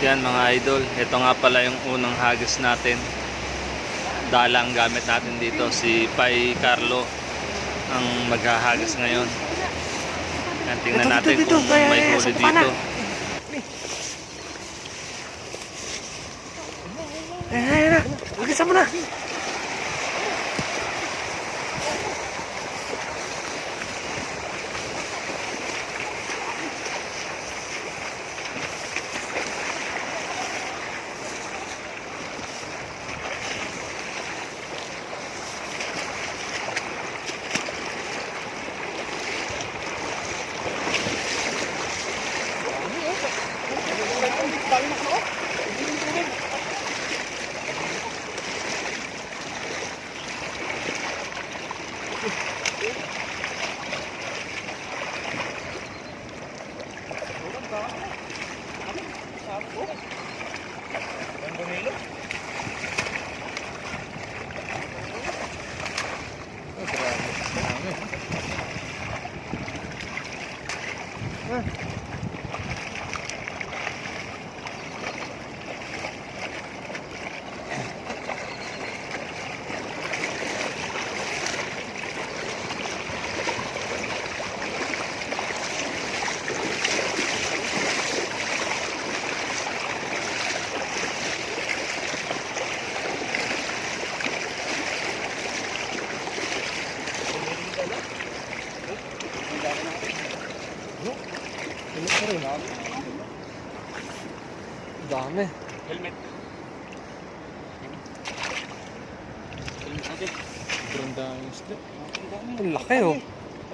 Yan mga idol, ito nga pala yung unang hagis natin. Dalang gamit natin dito, si Pai Carlo ang maghahagis ngayon. Yan, tingnan Ito, natin dito, dito, kung kaya- may huli dito. Eh, ayan na. Agisan mo na. Yeah. Dami. Helmet. Sobrang dami isda. Ang laki oh.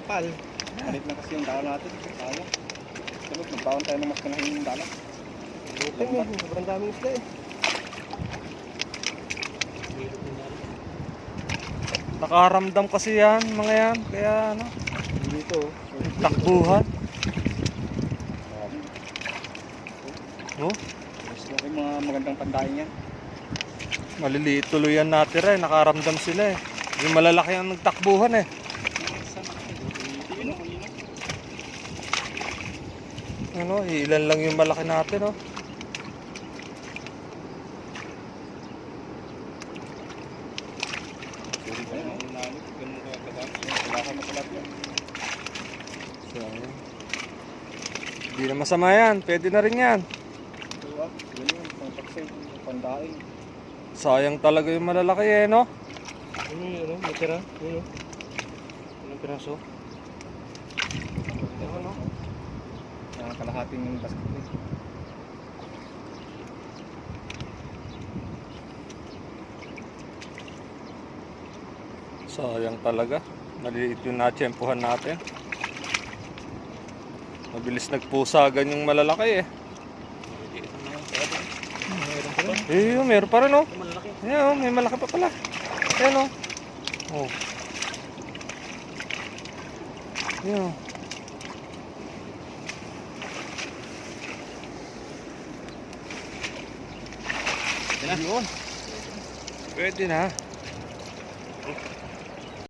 Kapal. Palit na kasi yung dala natin. Kaya. Pero magbawan tayo ng mas kanahin yung dala. Tingnan mo, sobrang daming isda eh. Nakaramdam kasi yan, mga yan. Kaya ano, Dito. takbuhan. Oh, Mas laki mga magandang pandayan yan. maliliit tuloy yan natira eh. Nakaramdam sila eh. Yung malalaki ang nagtakbuhan eh. Ano, ilan lang yung malaki natin oh. Hindi na masama yan. Pwede na rin yan. Diba? Yun yun. Pang taksay. Pandain. Sayang talaga yung malalaki eh, no? Ano yun? Ano? May tira? Yun Anong piraso? Ano? Yung kalahating basket. eh. Sayang talaga. Maliliit yung natsyempohan natin. Mabilis nagpusagan yung malalaki eh. Eh, yun, meron pa rin oh. Ayan oh, may malaki pa pala. Ayan oh. Oh. Ayan oh. Yun. Pwede na.